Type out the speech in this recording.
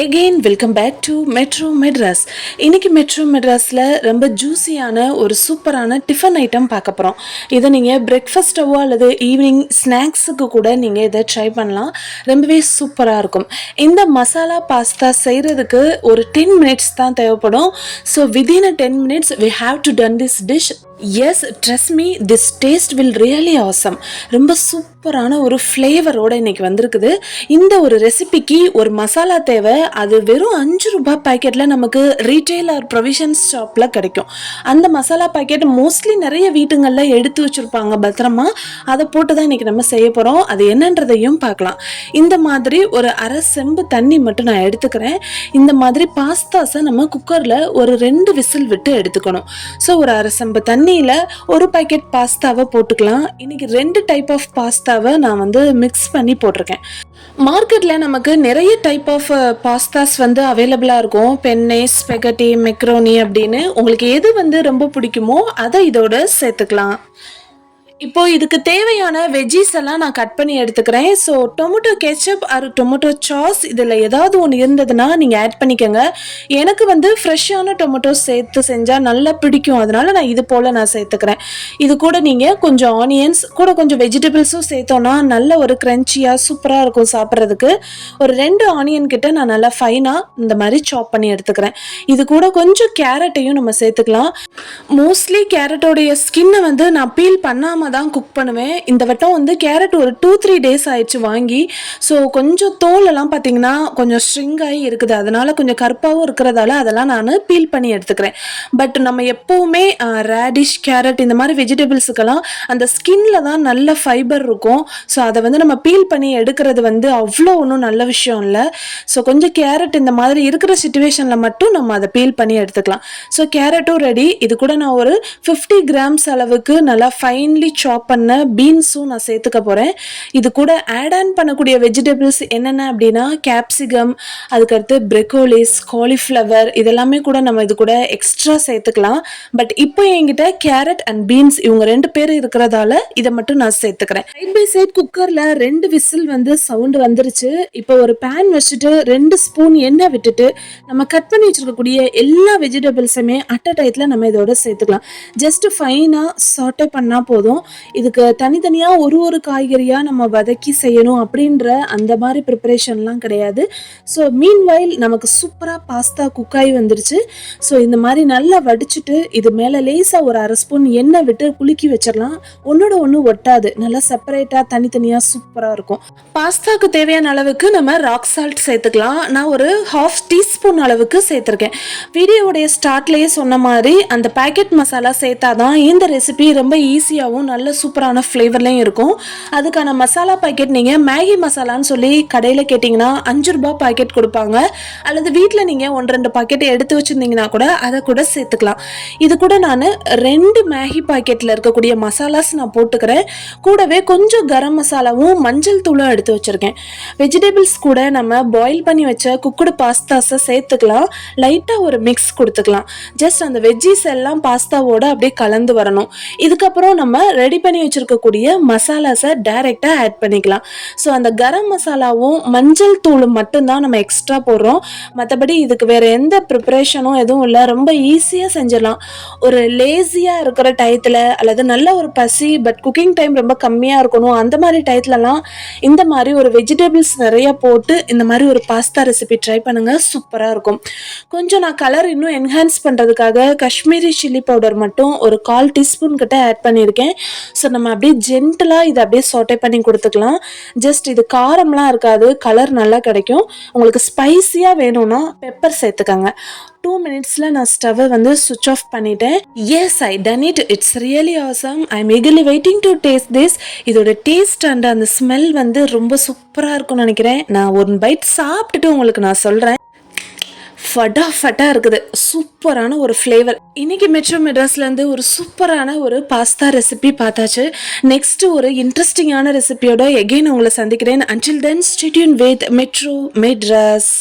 Again welcome back to metro Madras இன்னைக்கு metro மெட்ராஸில் ரொம்ப ஜூஸியான ஒரு சூப்பரான டிஃபன் ஐட்டம் பார்க்க போகிறோம் இதை நீங்கள் பிரேக்ஃபாஸ்ட்டவோ அல்லது ஈவினிங் ஸ்நாக்ஸுக்கு கூட நீங்கள் இதை ட்ரை பண்ணலாம். ரொம்பவே சூப்பராக இருக்கும். இந்த மசாலா பாஸ்தா செய்கிறதுக்கு ஒரு டென் மினிட்ஸ் தான் தேவைப்படும். So within a ten minutes we have to done this dish yes trust me this taste will really awesome ரொம்ப சூப்பரான ஒரு ஃப்ளேவரோட இன்னைக்கு வந்திருக்குது. இந்த ஒரு ரெசிபிக்கு ஒரு மசாலா தேவை. அது வெறும் அஞ்சு ரூபாய் பாக்கெட்டில் நமக்கு ரீட்டைல் ஆர் ப்ரொவிஷன்ஸ் ஷாப்பில் கிடைக்கும். அந்த மசாலா பாக்கெட் மோஸ்ட்லி நிறைய வீட்டுங்களில் எடுத்து வச்சுருப்பாங்க பத்திரமா. அதை போட்டு தான் இன்றைக்கி நம்ம செய்ய போகிறோம் அது என்னன்றதையும் பார்க்கலாம். இந்த மாதிரி ஒரு அரை செம்பு தண்ணி மட்டும் நான் எடுத்துக்கிறேன். இந்த மாதிரி பாஸ்தாஸை நம்ம குக்கரில் ஒரு ரெண்டு விசில் விட்டு எடுத்துக்கணும். ஸோ ஒரு அரை செம்பு தண்ணியில் ஒரு பாக்கெட் பாஸ்தாவை போட்டுக்கலாம். இன்னைக்கு ரெண்டு டைப் ஆஃப் பாஸ்தாவை நான் வந்து மிக்ஸ் பண்ணி போட்டிருக்கேன். மார்க்கெட்டில் நமக்கு நிறைய டைப் ஆஃப் பாஸ்தாஸ் வந்து அவைலபிளாக இருக்கும். பென்னே ஸ்பெகட்டி மெக்ரோனி அப்படின்னு. உங்களுக்கு எது வந்து ரொம்ப பிடிக்குமோ அதை இதோட சேர்த்துக்கலாம். இப்போ இதுக்கு தேவையான வெஜ்ஜீஸ் எல்லாம் நான் கட் பண்ணி எடுத்துக்கிறேன். So tomato ketchup or tomato sauce இதில் ஏதாவது ஒன்று இருந்ததுன்னா நீங்கள் ஆட் பண்ணிக்கோங்க. எனக்கு வந்து ஃப்ரெஷ்ஷான டொமேட்டோ சேர்த்து செஞ்சால் நல்லா பிடிக்கும். அதனால நான் இது போல் நான் சேர்த்துக்கிறேன். இது கூட நீங்கள் கொஞ்சம் ஆனியன்ஸ் கூட கொஞ்சம் வெஜிடபிள்ஸும் சேர்த்தோன்னா நல்ல ஒரு க்ரன்ச்சியாக சூப்பராக இருக்கும் சாப்பிட்றதுக்கு. ஒரு ரெண்டு ஆனியன் கிட்ட நான் நல்லா ஃபைனாக இந்த மாதிரி சாப் பண்ணி எடுத்துக்கிறேன். இது கூட கொஞ்சம் கேரட்டையும் நம்ம சேர்த்துக்கலாம். மோஸ்ட்லி கேரட்டோடைய ஸ்கின்னை வந்து நான் பீல் பண்ணாமல் தான் குக் பண்ணுவேன். இந்த வட்டம் வந்து கேரட் ஒரு டூ த்ரீ டேஸ் ஆயிடுச்சு வாங்கி. ஸோ கொஞ்சம் தோலெல்லாம் பார்த்தீங்கன்னா கொஞ்சம் ஸ்ட்ரிங் ஆகி இருக்குது. அதனால கொஞ்சம் கருப்பாகவும் இருக்கிறதால அதெல்லாம் நான் பீல் பண்ணி எடுத்துக்கிறேன். பட் நம்ம எப்போவுமே ரேடிஷ் கேரட் இந்த மாதிரி வெஜிடபிள்ஸுக்கெல்லாம் அந்த ஸ்கின்ல தான் நல்ல ஃபைபர் இருக்கும். ஸோ அதை வந்து நம்ம பீல் பண்ணி எடுக்கிறது வந்து அவ்வளோ ஒன்றும் நல்ல விஷயம் இல்லை. ஸோ கொஞ்சம் கேரட் இந்த மாதிரி இருக்கிற சுச்சுவேஷனில் மட்டும் நம்ம அதை பீல் பண்ணி எடுத்துக்கலாம். ஸோ கேரட்டும் ரெடி இது கூட நான் ஒரு ஃபிஃப்டி கிராம்ஸ் அளவுக்கு நல்லா ஃபைன்லி சாப் பண்ண பீன்ஸும் நான் சேர்த்துக்க போகிறேன் இது கூட ஆட் ஆன் பண்ணக்கூடிய வெஜிடபிள்ஸ் என்னென்ன அப்படின்னா கேப்சிகம் அதுக்கடுத்து பிரெக்கோலிஸ் காலிஃப்ளவர் இதெல்லாமே கூட நம்ம இது கூட எக்ஸ்ட்ரா சேர்த்துக்கலாம். பட் இப்போ என்கிட்ட கேரட் அண்ட் பீன்ஸ் இவங்க ரெண்டு பேர் இருக்கிறதால இதை மட்டும் நான் சேர்த்துக்கிறேன். சைட் பை சைட் குக்கரில் ரெண்டு விசில் வந்து சவுண்டு வந்துருச்சு. இப்போ ஒரு பேன் வச்சுட்டு ரெண்டு ஸ்பூன் எண்ணெய் விட்டுட்டு நம்ம கட் பண்ணி வச்சிருக்கக்கூடிய எல்லா வெஜிடபிள்ஸுமே அட் அ டயத்தில் நம்ம இதோட சேர்த்துக்கலாம். ஜஸ்ட் ஃபைனாக சாட்டை பண்ணால் போதும். இதுக்கு தனித்தனியாக ஒரு ஒரு காய்கறியாக நம்ம வதக்கி செய்யணும் அப்படின்ற அந்த மாதிரி ப்ரிப்பரேஷன்லாம் கிடையாது. ஸோ மீன்வைல் நமக்கு சூப்பராக பாஸ்தா குக்காய் வந்துருச்சு. ஸோ இந்த மாதிரி நல்லா வடிச்சிட்டு இது மேலே லேசாக ஒரு அரை ஸ்பூன் எண்ணெய் விட்டு குலுக்கி வச்சிடலாம். ஒன்றோட ஒன்று ஒட்டாது. நல்லா செப்பரேட்டாக தனித்தனியாக சூப்பராக இருக்கும். பாஸ்தாக்கு தேவையான அளவுக்கு நம்ம ராக் சால்ட் சேர்த்துக்கலாம். நான் ஒரு ஹாஃப் டீஸ்பூன் அளவுக்கு சேர்த்துருக்கேன். வீடியோவுடைய ஸ்டார்ட்லேயே சொன்ன மாதிரி அந்த பேக்கெட் மசாலா சேர்த்தாதான் இந்த ரெசிபி ரொம்ப ஈஸியாகவும் நல்ல சூப்பரான ஃப்ளேவர்லையும் இருக்கும். அதுக்கான மசாலா பாக்கெட் நீங்கள் மேகி மசாலான்னு சொல்லி கடையில் கேட்டிங்கன்னா அஞ்சு ரூபாய் பாக்கெட் கொடுப்பாங்க. அல்லது வீட்டில் நீங்கள் ஒன்று ரெண்டு பாக்கெட் எடுத்து வச்சுருந்தீங்கன்னா கூட அதை கூட சேர்த்துக்கலாம். இது கூட நான் ரெண்டு மேகி பாக்கெட்டில் இருக்கக்கூடிய மசாலாஸ் நான் போட்டுக்கிறேன். கூடவே கொஞ்சம் கரம் மசாலாவும் மஞ்சள் தூளும் எடுத்து வச்சுருக்கேன். வெஜிடபிள்ஸ் கூட நம்ம பாயில் பண்ணி வச்ச குக்குடு பாஸ்தாஸை சேர்த்துக்கலாம். லைட்டாக ஒரு மிக்ஸ் கொடுத்துக்கலாம். ஜஸ்ட் அந்த வெஜ்ஜீஸ் எல்லாம் பாஸ்தாவோட அப்படியே கலந்து வரணும். இதுக்கப்புறம் நம்ம ரெடி பண்ணி வச்சிருக்கக்கூடிய மசாலாஸை டைரெக்டாக ஆட் பண்ணிக்கலாம். ஸோ அந்த கரம் மசாலாவும் மஞ்சள் தூளும் மட்டும்தான் நம்ம எக்ஸ்ட்ரா போடுறோம். மற்றபடி இதுக்கு வேறு எந்த ப்ரிப்பரேஷனும் எதுவும் இல்லை. ரொம்ப ஈஸியாக செஞ்சிடலாம். ஒரு லேசியாக இருக்கிற டயத்தில் அல்லது நல்ல ஒரு பசி பட் குக்கிங் டைம் ரொம்ப கம்மியாக இருக்கணும். அந்த மாதிரி டயத்துலலாம் இந்த மாதிரி ஒரு வெஜிடபிள்ஸ் நிறைய போட்டு இந்த மாதிரி ஒரு பாஸ்தா ரெசிபி ட்ரை பண்ணுங்கள் சூப்பராக இருக்கும். கொஞ்சம் நான் கலர் இன்னும் என்ஹான்ஸ் பண்ணுறதுக்காக காஷ்மீரி சில்லி பவுடர் மட்டும் ஒரு கால் டீஸ்பூன் கிட்ட ஆட் பண்ணியிருக்கேன். ஸோ நம்ம அப்படியே ஜென்டலாக இதை அப்படியே சோட்டை பண்ணி கொடுத்துக்கலாம். ஜஸ்ட் இது காரம்லாம் இருக்காது கலர் நல்லா கிடைக்கும். உங்களுக்கு ஸ்பைசியாக வேணும்னா பெப்பர் சேர்த்துக்கோங்க. டூ மினிட்ஸில் நான் ஸ்டவ்வை வந்து சுவிச் ஆஃப் பண்ணிட்டேன். Yes I done it it's really awesome I am eagerly waiting to taste this இதோட டேஸ்ட் அண்ட் அந்த ஸ்மெல் வந்து ரொம்ப சூப்பராக இருக்கும்னு நினைக்கிறேன். நான் ஒன் பைட் சாப்பிட்டுட்டு உங்களுக்கு நான் சொல்கிறேன் ஃபட்டா ஃபட்டா இருக்குது. சூப்பரான ஒரு ஃப்ளேவர் இன்னைக்கு மெட்ரோ மெட்ராஸ்லேருந்து ஒரு சூப்பரான ஒரு பாஸ்தா ரெசிபி பார்த்தாச்சு. நெக்ஸ்ட்டு ஒரு இன்ட்ரெஸ்டிங்கான ரெசிபியோட எகெயின் உங்களை சந்திக்கிறேன். Until then stay tuned with metro Madras